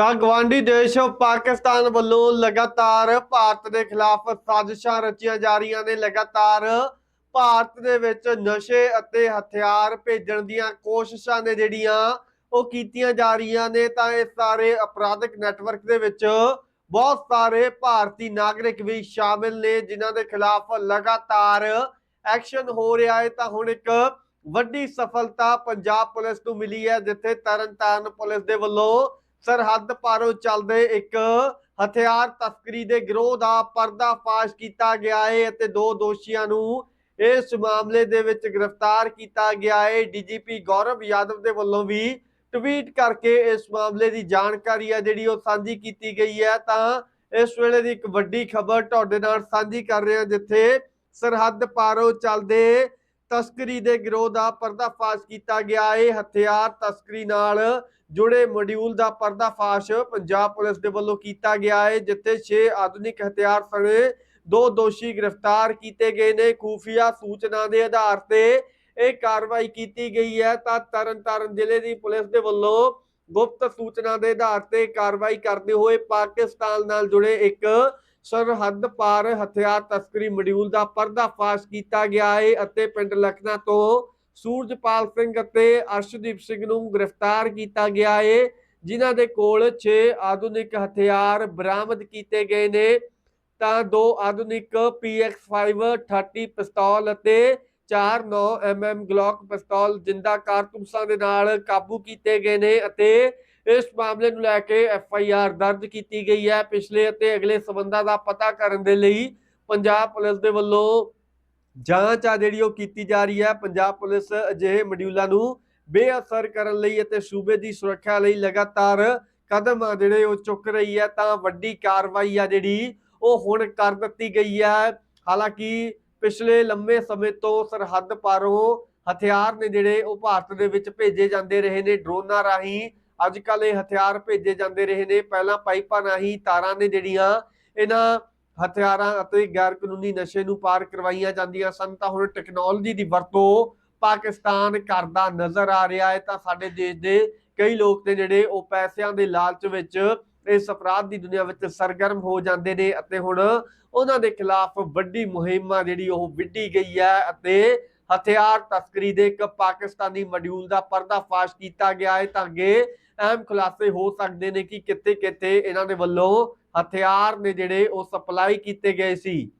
ਤਾਂ ਗਵਾਂਢੀ ਦੇਸ਼ ਪਾਕਿਸਤਾਨ ਵੱਲੋਂ ਲਗਾਤਾਰ ਭਾਰਤ ਦੇ ਖਿਲਾਫ ਸਾਜ਼ਿਸ਼ਾਂ ਰਚੀਆਂ ਜਾ ਰਹੀਆਂ ਨੇ। ਲਗਾਤਾਰ ਭਾਰਤ ਦੇ ਵਿੱਚ ਨਸ਼ੇ ਅਤੇ ਹਥਿਆਰ ਭੇਜਣ ਦੀਆਂ ਕੋਸ਼ਿਸ਼ਾਂ ਨੇ ਜਿਹੜੀਆਂ ਉਹ ਕੀਤੀਆਂ ਜਾ ਰਹੀਆਂ ਨੇ, ਤਾਂ ਇਹ ਸਾਰੇ ਅਪਰਾਧਿਕ ਨੈਟਵਰਕ ਦੇ ਵਿੱਚ ਬਹੁਤ ਸਾਰੇ ਭਾਰਤੀ ਨਾਗਰਿਕ ਵੀ ਸ਼ਾਮਿਲ ਨੇ, ਜਿਨ੍ਹਾਂ ਦੇ ਖਿਲਾਫ ਲਗਾਤਾਰ ਐਕਸ਼ਨ ਹੋ ਰਿਹਾ ਹੈ। ਤਾਂ ਹੁਣ ਇੱਕ ਵੱਡੀ ਸਫਲਤਾ ਪੰਜਾਬ ਪੁਲਿਸ ਨੂੰ ਮਿਲੀ ਹੈ, ਜਿੱਥੇ ਤਰਨਤਾਰਨ ਪੁਲਿਸ ਦੇ ਵੱਲੋਂ ਸਰਹੱਦ ਪਾਰੋਂ ਚੱਲਦੇ ਇੱਕ ਹਥਿਆਰ ਤਸਕਰੀ ਦੇ ਗਿਰੋਹ ਦਾ ਪਰਦਾਫਾਸ਼ ਕੀਤਾ ਗਿਆ ਹੈ ਅਤੇ ਦੋ ਦੋਸ਼ੀਆਂ ਨੂੰ ਇਸ ਮਾਮਲੇ ਦੇ ਵਿੱਚ ਗ੍ਰਿਫਤਾਰ ਕੀਤਾ ਗਿਆ ਹੈ ਡੀਜੀਪੀ ਗੌਰਵ ਯਾਦਵ ਦੇ ਵੱਲੋਂ ਵੀ ਟਵੀਟ ਕਰਕੇ ਇਸ ਮਾਮਲੇ ਦੀ ਜਾਣਕਾਰੀ ਹੈ ਜਿਹੜੀ ਉਹ ਸਾਂਝੀ ਕੀਤੀ ਗਈ ਹੈ। ਤਾਂ ਇਸ ਵੇਲੇ ਦੀ ਇੱਕ ਵੱਡੀ ਖਬਰ ਤੁਹਾਡੇ ਨਾਲ ਸਾਂਝੀ ਕਰ ਰਹੇ ਹਾਂ ਜਿੱਥੇ ਸਰਹੱਦ ਪਾਰੋਂ ਚੱਲਦੇ ਤਸਕਰੀ ਦੇ ਗਿਰੋਹ ਦਾ ਪਰਦਾਫਾਸ਼ ਕੀਤਾ ਗਿਆ। ਹੈ ਹਥਿਆਰ ਤਸਕਰੀ ਨਾਲ ਜੁੜੇ ਮੋਡਿਊਲ ਦਾ ਪਰਦਾਫਾਸ਼ ਪੰਜਾਬ ਪੁਲਿਸ ਦੇ ਵੱਲੋਂ ਕੀਤਾ ਗਿਆ ਹੈ, ਜਿੱਥੇ 6 ਆਧੁਨਿਕ ਹਥਿਆਰ ਸਣੇ ਦੋ ਦੋਸ਼ੀ ਗ੍ਰਿਫਤਾਰ ਕੀਤੇ ਗਏ ਨੇ। ਖੂਫੀਆ ਸੂਚਨਾ ਦੇ ਆਧਾਰ ਤੇ ਇਹ ਕਾਰਵਾਈ ਕੀਤੀ ਗਈ ਹੈ। ਤਾਂ ਤਰਨਤਾਰਨ ਜ਼ਿਲ੍ਹੇ ਦੀ ਪੁਲਿਸ ਦੇ ਵੱਲੋਂ ਗੁਪਤ ਸੂਚਨਾ ਦੇ ਆਧਾਰ ਤੇ ਕਾਰਵਾਈ ਕਰਦੇ ਹੋਏ ਪਾਕਿਸਤਾਨ ਨਾਲ ਜੁੜੇ ਇੱਕ ਸਰਹੱਦ ਪਾਰ ਹਥਿਆਰ ਤਸਕਰੀ ਮੋਡਿਊਲ ਦਾ ਪਰਦਾਫਾਸ਼ ਕੀਤਾ ਗਿਆ ਹੈ ਅਤੇ ਪਿੰਡ ਲਖਨਾ ਤੋਂ ਸੂਰਜਪਾਲ ਸਿੰਘ ਅਤੇ ਅਰਸ਼ਦੀਪ ਸਿੰਘ ਨੂੰ ਗ੍ਰਿਫਤਾਰ ਕੀਤਾ ਗਿਆ ਹੈ ਜਿਨ੍ਹਾਂ ਦੇ ਕੋਲ 6 ਆਧੁਨਿਕ ਹਥਿਆਰ ਬਰਾਮਦ ਕੀਤੇ ਗਏ ਨੇ। ਤਾਂ ਦੋ ਆਧੁਨਿਕ PX5 30 ਪਿਸਤੌਲ ਅਤੇ 4 9 mm ਗਲੌਕ ਪਿਸਤੌਲ ਜਿੰਦਾ ਕਾਰਤੂਸਾਂ ਦੇ ਨਾਲ ਕਾਬੂ ਕੀਤੇ ਗਏ ਨੇ ਅਤੇ ਇਸ ਮਾਮਲੇ ਨੂੰ ਲੈ ਕੇ ਐਫ ਆਈ ਆਰ ਦਰਜ ਕੀਤੀ ਗਈ ਹੈ। ਪਿਛਲੇ ਅਤੇ ਅਗਲੇ ਸਬੰਧਾਂ ਦਾ ਪਤਾ ਕਰਨ ਦੇ ਲਈ ਪੰਜਾਬ ਪੁਲਿਸ ਦੇ ਵੱਲੋਂ ਜਾਂਚ ਆ ਜਿਹੜੀ ਉਹ ਕੀਤੀ ਜਾ ਰਹੀ ਹੈ। ਪੰਜਾਬ ਪੁਲਿਸ ਅਜਿਹੇ ਮੋਡਿਊਲਾਂ ਨੂੰ ਬੇਅਸਰ ਕਰਨ ਲਈ ਅਤੇ ਸੂਬੇ ਦੀ ਸੁਰੱਖਿਆ ਲਈ ਲਗਾਤਾਰ ਕਦਮ ਆ ਜਿਹੜੇ ਉਹ ਚੁੱਕ ਰਹੀ ਹੈ ਤਾਂ ਵੱਡੀ ਕਾਰਵਾਈ ਆ ਜਿਹੜੀ ਉਹ ਹੁਣ ਕਰ ਦਿੱਤੀ ਗਈ ਹੈ। ਹਾਲਾਂਕਿ ਪਿਛਲੇ ਲੰਮੇ ਸਮੇਂ ਤੋਂ ਸਰਹੱਦ ਪਾਰੋਂ ਹਥਿਆਰ ਨੇ ਜਿਹੜੇ ਉਹ ਭਾਰਤ ਦੇ ਵਿੱਚ ਭੇਜੇ ਜਾਂਦੇ ਰਹੇ ਨੇ, ਡਰੋਨਾਂ ਰਾਹੀਂ ਅੱਜ ਕੱਲ ਇਹ ਹਥਿਆਰ ਭੇਜੇ ਜਾਂਦੇ ਰਹੇ ਨੇ। ਪਹਿਲਾਂ ਪਾਈਪਾਂ ਰਾਹੀਂ ਤਾਰਾਂ ਨੇ ਜਿਹੜੀਆਂ ਇਹਨਾਂ ਹਥਿਆਰਾਂ ਅਤੇ ਗੈਰ ਕਾਨੂੰਨੀ ਨਸ਼ੇ ਨੂੰ ਪਾਰ ਕਰਵਾਈਆਂ ਜਾਂਦੀਆਂ ਸਨ। ਤਾਂ ਹੁਣ ਟੈਕਨੋਲੋਜੀ ਦੀ ਵਰਤੋਂ ਪਾਕਿਸਤਾਨ ਕਰਦਾ ਨਜ਼ਰ ਆ ਰਿਹਾ ਹੈ। ਤਾਂ ਸਾਡੇ ਦੇਸ਼ ਦੇ ਕਈ ਲੋਕ ਨੇ ਜਿਹੜੇ ਉਹ ਪੈਸਿਆਂ ਦੇ ਲਾਲਚ ਵਿੱਚ ਇਸ ਅਪਰਾਧ ਦੀ ਦੁਨੀਆ ਵਿੱਚ ਸਰਗਰਮ ਹੋ ਜਾਂਦੇ ਨੇ ਅਤੇ ਹੁਣ ਉਹਨਾਂ ਦੇ ਖਿਲਾਫ ਵੱਡੀ ਮੁਹਿੰਮ ਜਿਹੜੀ ਉਹ ਵਿੱਢੀ ਗਈ ਹੈ ਅਤੇ ਹਥਿਆਰ ਤਸਕਰੀ ਦੇ ਇੱਕ ਪਾਕਿਸਤਾਨੀ ਮੋਡਿਊਲ ਦਾ ਪਰਦਾਫਾਸ਼ ਕੀਤਾ ਗਿਆ ਹੈ ਤਾਂ ਅੱਗੇ ਅਹਿਮ ਖੁਲਾਸੇ ਹੋ ਸਕਦੇ ਨੇ ਕਿ ਕਿੱਥੇ ਕਿੱਥੇ ਇਹਨਾਂ ਦੇ ਵੱਲੋਂ ਹਥਿਆਰ ਨੇ ਜਿਹੜੇ ਉਹ ਸਪਲਾਈ ਕੀਤੇ ਗਏ ਸੀ।